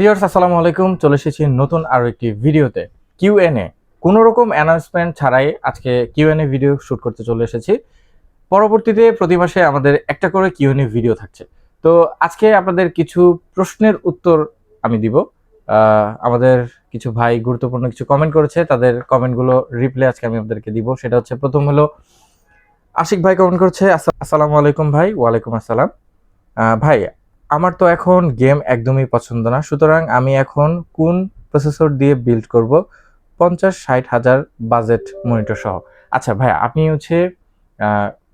Viewers আসসালামু আলাইকুম। চলে এসেছি নতুন আরও একটি ভিডিওতে। কিউ এন এ কোনো রকম অ্যানাউন্সমেন্ট ছাড়াই আজকে Q N A video shoot করতে চলে এসেছি। পরবর্তীতে প্রতি মাসে আমাদের একটা করে কিউ এন এ ভিডিও থাকছে। তো আজকে আপনাদের কিছু প্রশ্নের উত্তর আমি দিব। আমাদের কিছু ভাই গুরুত্বপূর্ণ কিছু কমেন্ট করেছে। তাদের কমেন্টগুলো রিপ্লাই আজকে আমি আপনাদেরকে দিব। সেটা হচ্ছে, প্রথম হলো, আশিক ভাই কমেন্ট করছে আসসালামু আলাইকুম ভাই, ওয়ালাইকুম আসসালাম। ভাই আমার তো এখন গেম একদমই পছন্দ না। সুতরাং আমি এখন কোন প্রসেসর দিয়ে বিল্ড করব? পঞ্চাশ, ষাট হাজার বাজেট মনিটর সহ। আচ্ছা ভাই আপনি হচ্ছে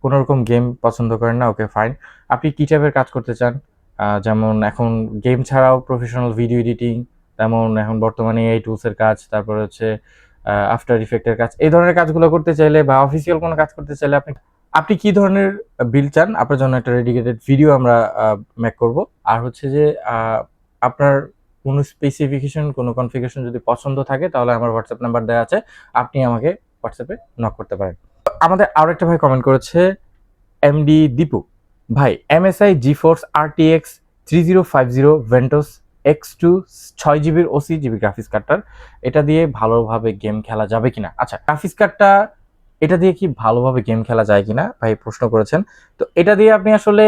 কোনো রকম গেম পছন্দ করেন না? ওকে ফাইন আপনি কী টাইপের কাজ করতে চান? যেমন এখন গেম ছাড়াও প্রফেশনাল ভিডিও এডিটিং তেমন এখন বর্তমানে এই টুলসের কাজ, তারপরে হচ্ছে আফটার ইফেক্টের কাজ। এই ধরনের কাজগুলো করতে চাইলে বা অফিসিয়াল কোনো কাজ করতে চাইলে আপনি আপনি কি ধরনের বিল চান? আপনার জন্য একটা ডেডিকেটেড ভিডিও আমরা মেক করব। আর হচ্ছে যে আপনার কোনো স্পেসিফিকেশন কোনো কনফিগারেশন যদি পছন্দ থাকে, তাহলে আমার হোয়াটসঅ্যাপ নাম্বার দেওয়া আছে। আপনি আমাকে হোয়াটসঅ্যাপে নক করতে পারেন। আমাদের আরও একটা ভাই কমেন্ট করেছে এমডি দীপু ভাই MSI GeForce RTX three zero five zero Ventus X two ছয় জিবির ওসি জিবি গ্রাফিক্স কার্ডটার এটা দিয়ে ভালোভাবে গেম খেলা যাবে কিনা? আচ্ছা গ্রাফিক্স কার্ডটা এটা দিয়ে কি ভালোভাবে গেম খেলা যায় কিনা? ভাই প্রশ্ন করেছেন। তো এটা দিয়ে আপনি আসলে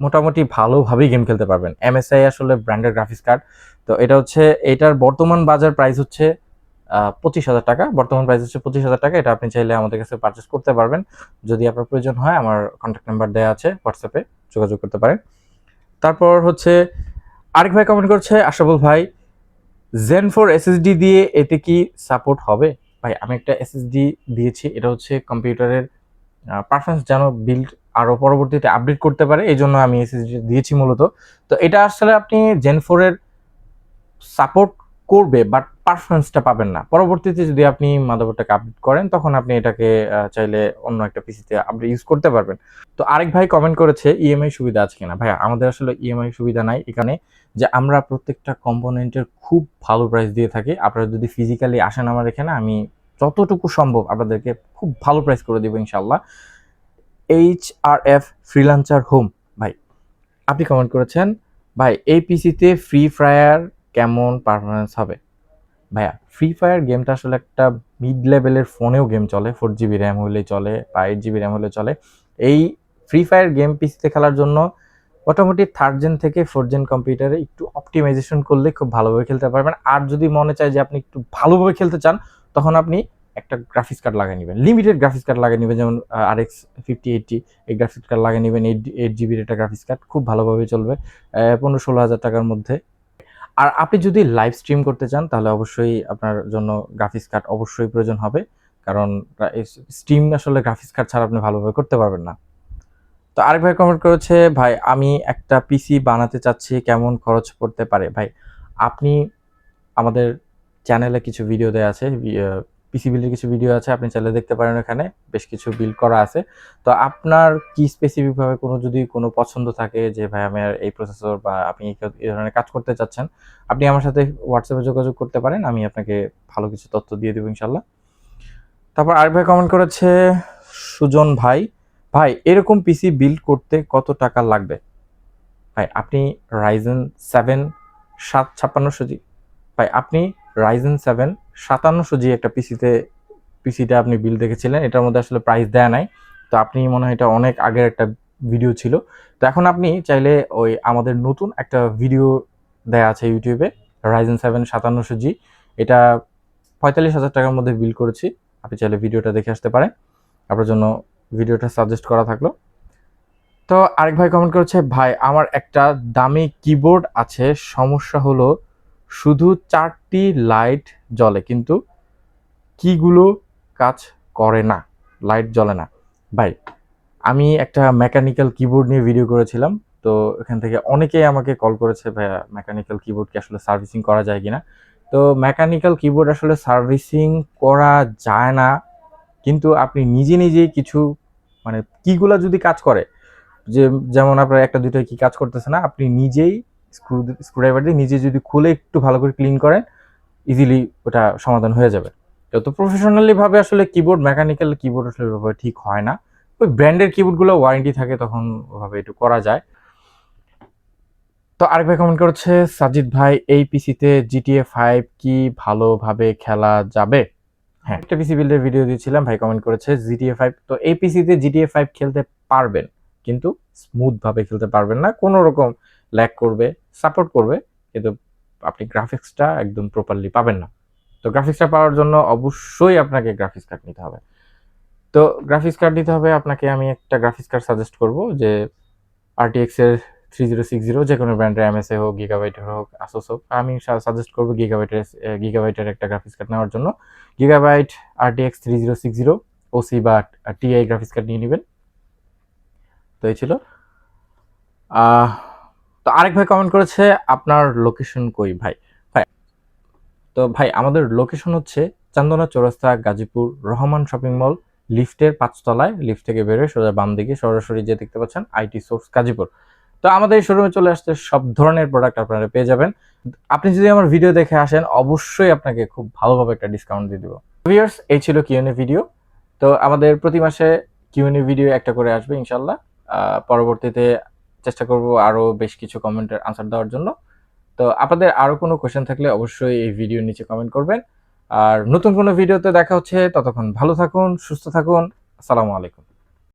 মোটামুটি ভালোভাবেই গেম খেলতে পারবেন। এমএসআই আসলে ব্র্যান্ডেড গ্রাফিক্স কার্ড তো এটা হচ্ছে, এটার বর্তমান বাজার প্রাইস হচ্ছে পঁচিশ হাজার টাকা। বর্তমান প্রাইস হচ্ছে পঁচিশ হাজার টাকা। এটা আপনি চাইলে আমাদের কাছে পারচেস করতে পারবেন। যদি আপনার প্রয়োজন হয়, আমার কন্ট্যাক্ট নাম্বার দেওয়া আছে হোয়াটসঅ্যাপে যোগাযোগ করতে পারেন। তারপর হচ্ছে, আরেক ভাই কমেন্ট করছে, আশাবুল ভাই জেন ফোর এসএসডি দিয়ে এতে কি সাপোর্ট হবে? ভাই, আমি একটা এসএসডি দিয়েছি। এটা হচ্ছে কম্পিউটারের পারফরমেন্স যেন বিল্ড আরও পরবর্তীতে আপডেট করতে পারে, এই জন্য আমি এসএসডি দিয়েছি মূলত। তো এটা আসলে আপনি জেন ফোরের সাপোর্ট করবে বাট পারফরমেন্সটা পাবেন না। পরবর্তীতে যদি আপনি মাদারবোর্ডটাকে আপডেট করেন, তখন আপনি এটাকে চাইলে অন্য একটা পিসিতে আপনি ইউজ করতে পারবেন। তো আরেক ভাই কমেন্ট করেছে ইএমআই সুবিধা আছে কিনা? ভাইয়া, আমাদের আসলে ইএমআই সুবিধা নাই এখানে যে আমরা প্রত্যেকটা কম্পোনেন্টের খুব ভালো প্রাইস দিয়ে থাকি। আপনারা যদি ফিজিক্যালি আসেন আমার এখানে, আমি যতটুকু সম্ভব আপনাদেরকে খুব ভালো প্রাইস করে দেবো ইনশাল্লাহ H R F freelancer home ভাই, আপনি কমেন্ট করেছেন, ভাই, এই পিসিতে ফ্রি ফায়ার কেমন পারফরমেন্স হবে? ভাইয়া ফ্রি ফায়ার গেমটা আসলে একটা মিড লেভেলের ফোনেও গেম চলে ফোর জিবি র্যাম হলে চলে বা এইট জিবি র্যাম হলে চলে। এই ফ্রি ফায়ার গেম পিসিতে খেলার জন্য মোটামুটি থার্ড জেন থেকে ফোর্থ জেন কম্পিউটারে একটু অপটিমাইজেশন করলে খুব ভালোভাবে খেলতে পারবেন। আর যদি মনে চায় যে আপনি একটু ভালোভাবে খেলতে চান তখন আপনি একটা গ্রাফিক্স কার্ড লাগিয়ে নেবেন। লিমিটেড গ্রাফিক্স কার্ড লাগিয়ে নেবেন, যেমন আর এক্স ফিফটি এইটটি এই গ্রাফিক্স কার্ড লাগিয়ে নেবেন এইট এইট জিবির একটা গ্রাফিক্স কার্ড খুব ভালোভাবে চলবে পনেরো ষোলো হাজার টাকার মধ্যে। আর আপনি যদি লাইভ স্ট্রিম করতে চান, তাহলে অবশ্যই আপনার জন্য গ্রাফিক্স কার্ড অবশ্যই প্রয়োজন হবে, কারণ স্ট্রিম আসলে গ্রাফিক্স কার্ড ছাড়া আপনি ভালোভাবে করতে পারবেন না। তো আরেক ভাই কমেন্ট করেছে, ভাই, আমি একটা পিসি বানাতে চাচ্ছি, কেমন খরচ পড়তে পারে? ভাই, আপনি আমাদের চ্যানেলে কিছু ভিডিও দেওয়া আছে পিসি বিল্ডের কিছু ভিডিও আছে, আপনি চাইলে দেখতে পারেন এখানে বেশ কিছু বিল করা আছে। তো আপনার কি স্পেসিফিকভাবে কোনো যদি কোনো পছন্দ থাকে যে, ভাই আমার এই প্রসেসর বা আপনি এই ধরনের কাজ করতে চাচ্ছেন, আপনি আমার সাথে হোয়াটসঅ্যাপে যোগাযোগ করতে পারেন, আমি আপনাকে ভালো কিছু তথ্য দিয়ে দেবো ইনশাল্লাহ তারপর আরেক ভাই কমেন্ট করেছে, সুজন ভাই ভাই, এরকম পিসি বিল্ড করতে কত টাকা লাগবে? ভাই, আপনি রাইজেন সেভেন সাত ছাপ্পান্নশো জি, ভাই, আপনি রাইজেন সেভেন সাতান্নশো জি একটা পিসিতে পিসিটা আপনি বিল দেখেছিলেন। এটার মধ্যে আসলে প্রাইস দেয়া নাই। তো আপনি মনে হয় এটা অনেক আগের একটা ভিডিও ছিল। তো এখন আপনি চাইলে ওই আমাদের নতুন একটা ভিডিও দেয়া আছে ইউটিউবে রাইজেন সেভেন সাতান্নশো জি এটা পঁয়তাল্লিশ হাজার টাকার মধ্যে বিল করেছি। আপনি চাইলে ভিডিওটা দেখে আসতে পারেন। আপনার জন্য ভিডিওটা সাজেস্ট করা থাকল। তো আরেক ভাই কমেন্ট করেছে, ভাই, আমার একটা দামি কিবোর্ড আছে। সমস্যা হলো শুধু চারটি লাইট জ্বলে, কিন্তু কিগুলো কাজ করে না, লাইট জ্বলে না। ভাই, আমি একটা মেকানিক্যাল কিবোর্ড নিয়ে ভিডিও করেছিলাম, তো এখান থেকে অনেকেই আমাকে কল করেছে, ভাইয়া মেকানিক্যাল কিবোর্ড আসলে সার্ভিসিং করা যায় কিনা? তো মেকানিক্যাল কিবোর্ড আসলে সার্ভিসিং করা যায় না, কিন্তু আপনি নিজে নিজেই কিছু মানে কিগুলা যদি কাজ করে, যে, যেমন আপনার একটা দুইটা কি কাজ করতেছে না, আপনি নিজেই স্ক্রু স্ক্রুড্রাইভার দিয়ে নিজে যদি খুলে একটু ভালো করে ক্লিন করেন, ইজিলি ওটা সমাধান হয়ে যাবে। যত প্রফেশনালি ভাবে আসলে কিবোর্ড মেকানিক্যাল কিবোর্ড আসলে ওইভাবে ঠিক হয় না। ওই ব্র্যান্ডের কিবোর্ডগুলো ওয়ারেন্টি থাকে, তখন ওভাবে একটু করা যায়। তো আরেক ভাই কমেন্ট করেছে, সাজিদ ভাই, এই পিসিতে জিটিএ ফাইভ কি ভালোভাবে খেলা যাবে? হ্যাঁ একটা পিসি বিল্ডের ভিডিও দিয়েছিলাম, ভাই কমেন্ট করেছে জিটিএ ফাইভ তো এই পিসিতে জিটিএ ফাইভ খেলতে পারবেন, কিন্তু স্মুথভাবে খেলতে পারবেন না। কোনো রকম ল্যাক করবে সাপোর্ট করবে, কিন্তু আপনি গ্রাফিক্সটা একদম প্রপারলি পাবেন না। তো গ্রাফিক্সটা পাওয়ার জন্য অবশ্যই আপনাকে গ্রাফিক্স কার্ড নিতে হবে। তো গ্রাফিক্স কার্ড নিতে হবে, আপনাকে আমি একটা গ্রাফিক্স কার্ড সাজেস্ট করব যে আরটিএক্স এর থ্রি জিরো সিক্স জিরো যে কোনো ব্র্যান্ডের এম এমএসএ হোক গিগাবাইটের হোক আসোস হোক, আমি সাজেস্ট করব গিগাবাইটের গিগাবাইটের একটা গ্রাফিক্স কার্ড নেওয়ার জন্য। Gigabyte RTX three zero six zero OC বা টিআই গ্রাফিক্স কার্ড নিয়ে নেবেন। তো এই ছিল। তো আরেক ভাই কমেন্ট করেছে, আপনার লোকেশন কই ভাই? ভাই, তো ভাই, আমাদের লোকেশন হচ্ছে চান্দনা চৌরাস্তা, গাজীপুর, রহমান শপিং মল লিফটের পাঁচতলায় লিফট থেকে বেরোয় সোজা বাম দিকে সরাসরি যে দেখতে পাচ্ছেন আইটি সোর্স গাজীপুর। তো আমাদের এই শোরুমে চলে আসতে সব ধরনের প্রোডাক্ট আপনারা পেয়ে যাবেন। আপনি যদি আমার ভিডিও দেখে আসেন, অবশ্যই আপনাকে খুব ভালোভাবে একটা ডিসকাউন্ট দিয়ে দিব। ভিউয়ার্স এই ছিল কিউএনএ ভিডিও তো আমাদের প্রতি মাসে কিউএনএ ভিডিও একটা করে আসবে ইনশাল্লাহ পরবর্তীতে চেষ্টা করব আরও বেশ কিছু কমেন্টের আনসার দেওয়ার জন্য। তো আপনাদের আরও কোনো কোয়েশ্চেন থাকলে অবশ্যই এই ভিডিওর নিচে কমেন্ট করবেন। আর নতুন কোনো ভিডিওতে দেখা হচ্ছে, ততক্ষণ ভালো থাকুন, সুস্থ থাকুন। আসসালামু আলাইকুম।